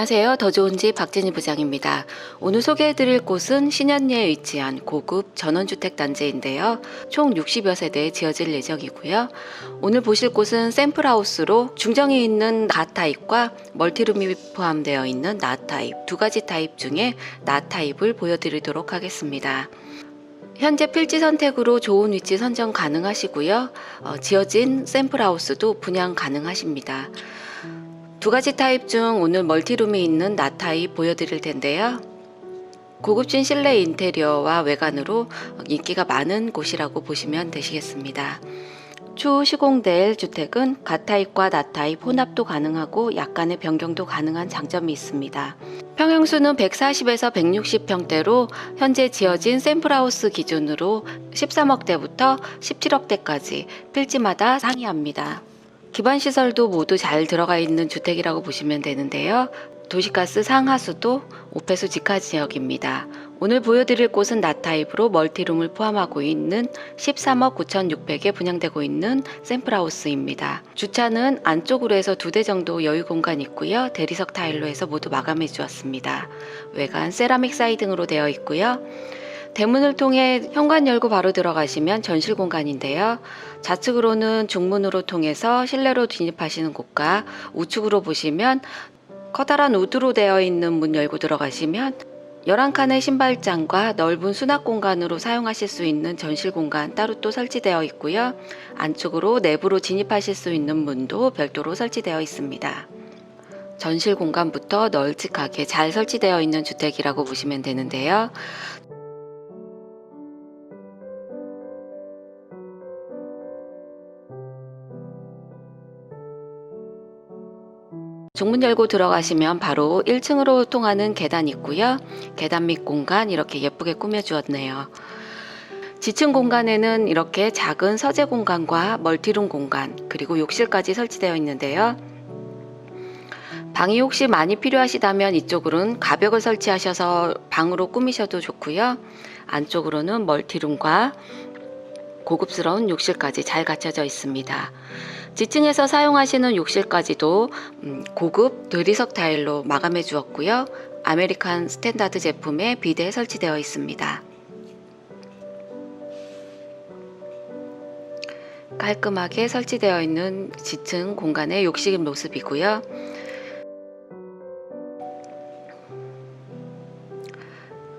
안녕하세요. 더 좋은 집 박진희 부장입니다. 오늘 소개해드릴 곳은 신현리에 위치한 고급 전원주택 단지인데요. 총 60여 세대 지어질 예정이고요. 오늘 보실 곳은 샘플하우스로 중정이 있는 나타입과 멀티룸이 포함되어 있는 나타입 두 가지 타입 중에 나타입을 보여드리도록 하겠습니다. 현재 필지 선택으로 좋은 위치 선정 가능하시고요. 어, 지어진 샘플하우스도 분양 가능하십니다. 두 가지 타입 중 오늘 멀티룸이 있는 나 타입 보여드릴 텐데요. 고급진 실내 인테리어와 외관으로 인기가 많은 곳이라고 보시면 되시겠습니다. 추후 시공될 주택은 가타입과 나타입 혼합도 가능하고 약간의 변경도 가능한 장점이 있습니다. 평형수는 140에서 160평대로 현재 지어진 샘플하우스 기준으로 13억대부터 17억대까지 필지마다 상이합니다. 기반 시설도 모두 잘 들어가 있는 주택이라고 보시면 되는데요. 도시가스 상하수도 오폐수 직하 지역입니다. 오늘 보여드릴 곳은 나타입으로 멀티룸을 포함하고 있는 13억 9,600에 분양되고 있는 샘플하우스입니다. 주차는 안쪽으로 해서 두 대 정도 여유 공간 있고요. 대리석 타일로 해서 모두 마감해 주었습니다. 외관 세라믹 사이등으로 되어 있고요. 대문을 통해 현관 열고 바로 들어가시면 전실 공간인데요. 좌측으로는 중문으로 통해서 실내로 진입하시는 곳과 우측으로 보시면 커다란 우드로 되어 있는 문 열고 들어가시면 11칸의 신발장과 넓은 수납 공간으로 사용하실 수 있는 전실 공간 따로 또 설치되어 있고요. 안쪽으로 내부로 진입하실 수 있는 문도 별도로 설치되어 있습니다. 전실 공간부터 널찍하게 잘 설치되어 있는 주택이라고 보시면 되는데요. 중문 열고 들어가시면 바로 1층으로 통하는 계단 있고요. 계단 밑 공간 이렇게 예쁘게 꾸며 주었네요. 지층 공간에는 이렇게 작은 서재 공간과 멀티룸 공간 그리고 욕실까지 설치되어 있는데요. 방이 혹시 많이 필요하시다면 이쪽으로는 가벽을 설치하셔서 방으로 꾸미셔도 좋고요. 안쪽으로는 멀티룸과 고급스러운 욕실까지 잘 갖춰져 있습니다. 지층에서 사용하시는 욕실까지도 음, 고급 대리석 타일로 마감해 주었고요. 아메리칸 스탠다드 제품의 비대에 설치되어 있습니다. 깔끔하게 설치되어 있는 지층 공간의 욕실 모습이고요.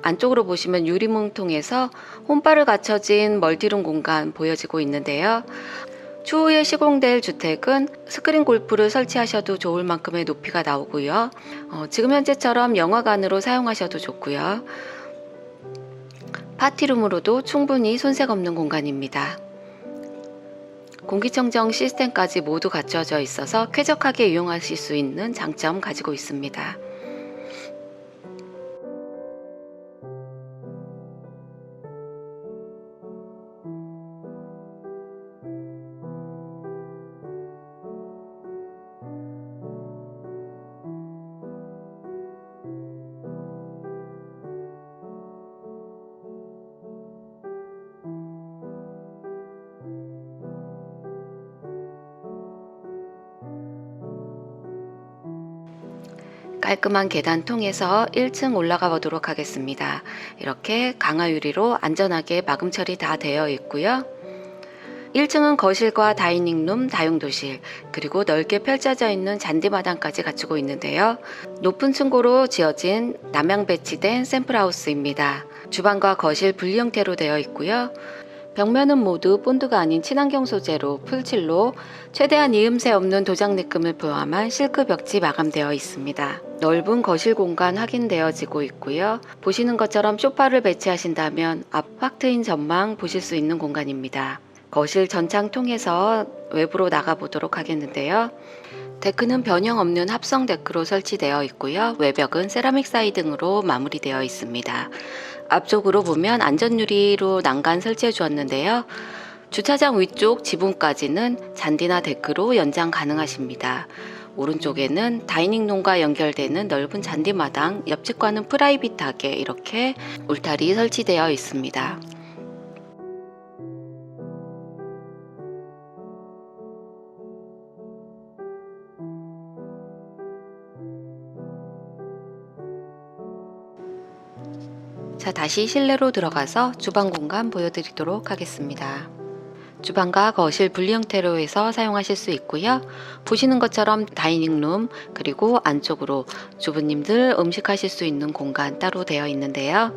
안쪽으로 보시면 유리문 통해서 홈바를 갖춰진 멀티룸 공간 보여지고 있는데요. 추후에 시공될 주택은 스크린 골프를 설치하셔도 좋을 만큼의 높이가 나오고요. 어, 지금 현재처럼 영화관으로 사용하셔도 좋고요. 파티룸으로도 충분히 손색 없는 공간입니다. 공기청정 시스템까지 모두 갖춰져 있어서 쾌적하게 이용하실 수 있는 장점 가지고 있습니다. 깔끔한 계단 통해서 1층 올라가 보도록 하겠습니다. 이렇게 강화 유리로 안전하게 마금 처리 다 되어 있고요. 1층은 거실과 다이닝룸, 다용도실, 그리고 넓게 펼쳐져 있는 잔디마당까지 갖추고 있는데요. 높은 층고로 지어진 남향 배치된 샘플하우스입니다. 주방과 거실 분리 형태로 되어 있고요. 벽면은 모두 본드가 아닌 친환경 소재로 풀칠로 최대한 이음새 없는 도장 내금을 포함한 실크 벽지 마감되어 있습니다. 넓은 거실 공간 확인되어지고 있고요. 보시는 것처럼 소파를 배치하신다면 앞확 트인 전망 보실 수 있는 공간입니다. 거실 전창 통해서 외부로 나가 보도록 하겠는데요. 데크는 변형 없는 합성 데크로 설치되어 있고요. 외벽은 세라믹 사이 등으로 마무리되어 있습니다. 앞쪽으로 보면 안전유리로 난간 설치해 주었는데요. 주차장 위쪽 지붕까지는 잔디나 데크로 연장 가능하십니다. 오른쪽에는 다이닝룸과 연결되는 넓은 잔디마당, 옆집과는 프라이빗하게 이렇게 울타리 설치되어 있습니다. 자, 다시 실내로 들어가서 주방 공간 보여드리도록 하겠습니다. 주방과 거실 분리 형태로 해서 사용하실 수 있고요. 보시는 것처럼 다이닝룸 그리고 안쪽으로 주부님들 음식하실 수 있는 공간 따로 되어 있는데요.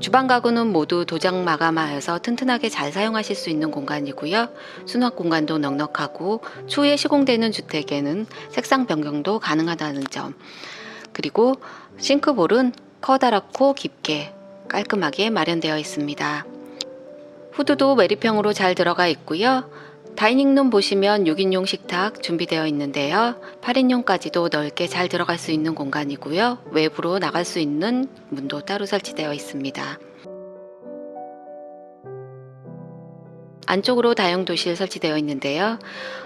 주방 가구는 모두 도장 마감하여서 튼튼하게 잘 사용하실 수 있는 공간이고요. 수납 공간도 넉넉하고 추후에 시공되는 주택에는 색상 변경도 가능하다는 점. 그리고 싱크볼은 커다랗고 깊게 깔끔하게 마련되어 있습니다. 후드도 메리평으로 잘 들어가 있고요. 다이닝룸 보시면 6인용 식탁 준비되어 있는데요. 8인용까지도 넓게 잘 들어갈 수 있는 공간이고요. 외부로 나갈 수 있는 문도 따로 설치되어 있습니다. 안쪽으로 다용도실 설치되어 있는데요.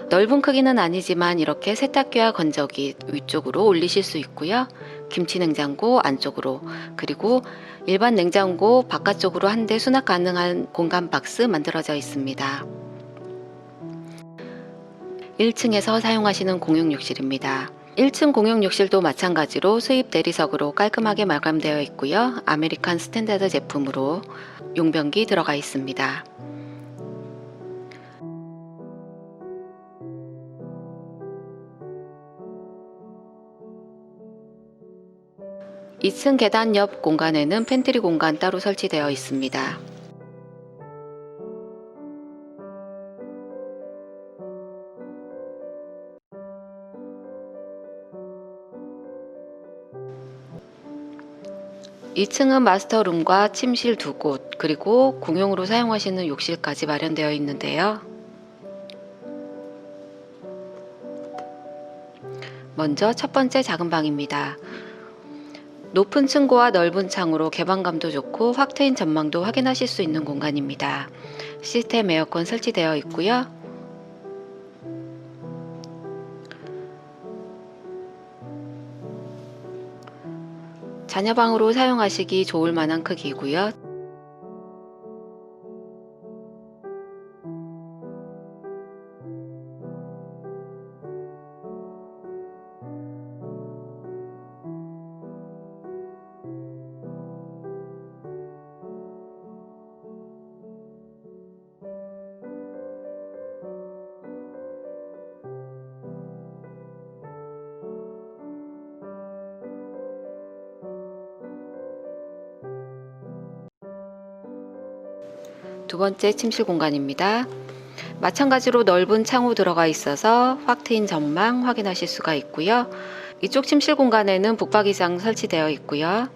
넓은 크기는 아니지만 이렇게 세탁기와 건조기 위쪽으로 올리실 수 있고요. 김치 냉장고 안쪽으로 그리고 일반 냉장고 바깥쪽으로 한 대 수납 가능한 공간 박스 만들어져 있습니다. 1층에서 사용하시는 공용 욕실입니다. 1층 공용 욕실도 마찬가지로 수입 대리석으로 깔끔하게 마감되어 있고요. 아메리칸 스탠다드 제품으로 용변기 들어가 있습니다. 2층 계단 옆 공간에는 팬트리 공간 따로 설치되어 있습니다. 이층은 마스터룸과 침실 두 곳, 그리고 공용으로 사용하시는 욕실까지 마련되어 있는데요. 먼저 첫 번째 작은 방입니다. 높은 층고와 넓은 창으로 개방감도 좋고 확 트인 전망도 확인하실 수 있는 공간입니다. 시스템 에어컨 설치되어 있고요. 자녀방으로 사용하시기 좋을 만한 크기고요. 두 번째 침실 공간입니다. 마찬가지로 넓은 창호 들어가 있어서 확 트인 전망 확인하실 수가 있고요. 이쪽 침실 공간에는 북박이장 설치되어 있고요.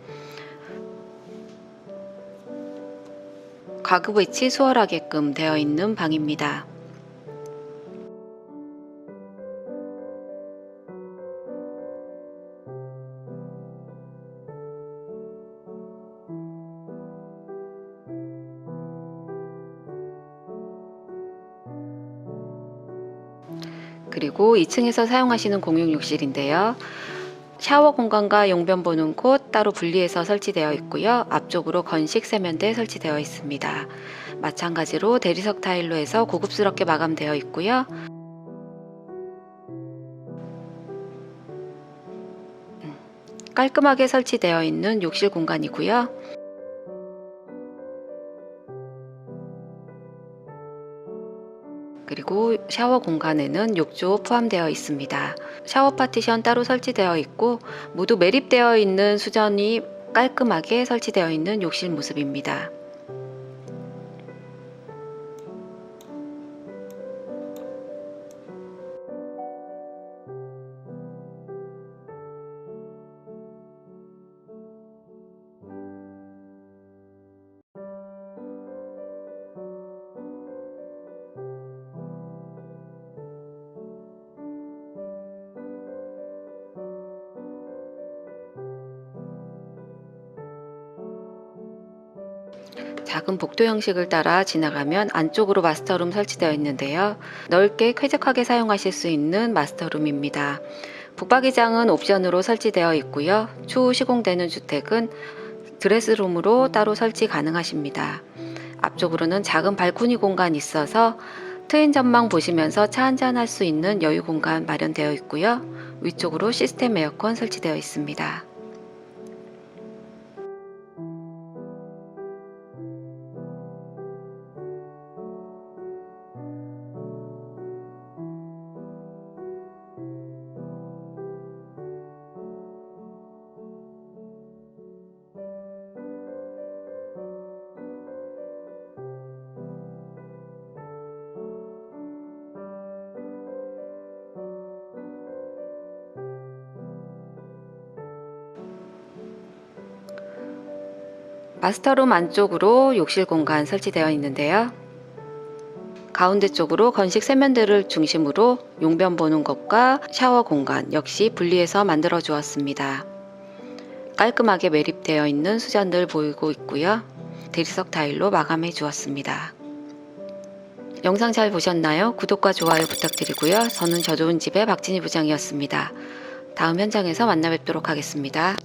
가구 배치 수월하게끔 되어 있는 방입니다. 그리고 2층에서 사용하시는 공용 욕실인데요. 샤워 공간과 용변 보는 곳 따로 분리해서 설치되어 있고요. 앞쪽으로 건식 세면대 설치되어 있습니다. 마찬가지로 대리석 타일로 해서 고급스럽게 마감되어 있고요. 음, 깔끔하게 설치되어 있는 욕실 공간이고요. 그리고 샤워 공간에는 욕조 포함되어 있습니다. 샤워 파티션 따로 설치되어 있고 모두 매립되어 있는 수전이 깔끔하게 설치되어 있는 욕실 모습입니다. 작은 복도 형식을 따라 지나가면 안쪽으로 마스터룸 설치되어 있는데요. 넓게 쾌적하게 사용하실 수 있는 마스터룸입니다. 북박이장은 옵션으로 설치되어 있고요. 추후 시공되는 주택은 드레스룸으로 따로 설치 가능하십니다. 앞쪽으로는 작은 발코니 공간 있어서 트인 전망 보시면서 차 한잔 할 수 있는 여유 공간 마련되어 있고요. 위쪽으로 시스템 에어컨 설치되어 있습니다. 마스터룸 안쪽으로 욕실 공간 설치되어 있는데요. 가운데 쪽으로 건식 세면대를 중심으로 용변 보는 것과 샤워 공간 역시 분리해서 만들어 주었습니다. 깔끔하게 매립되어 있는 수전들 보이고 있고요. 대리석 타일로 마감해 주었습니다. 영상 잘 보셨나요? 구독과 좋아요 부탁드리고요. 저는 저 좋은 집의 박진희 부장이었습니다. 다음 현장에서 만나 뵙도록 하겠습니다.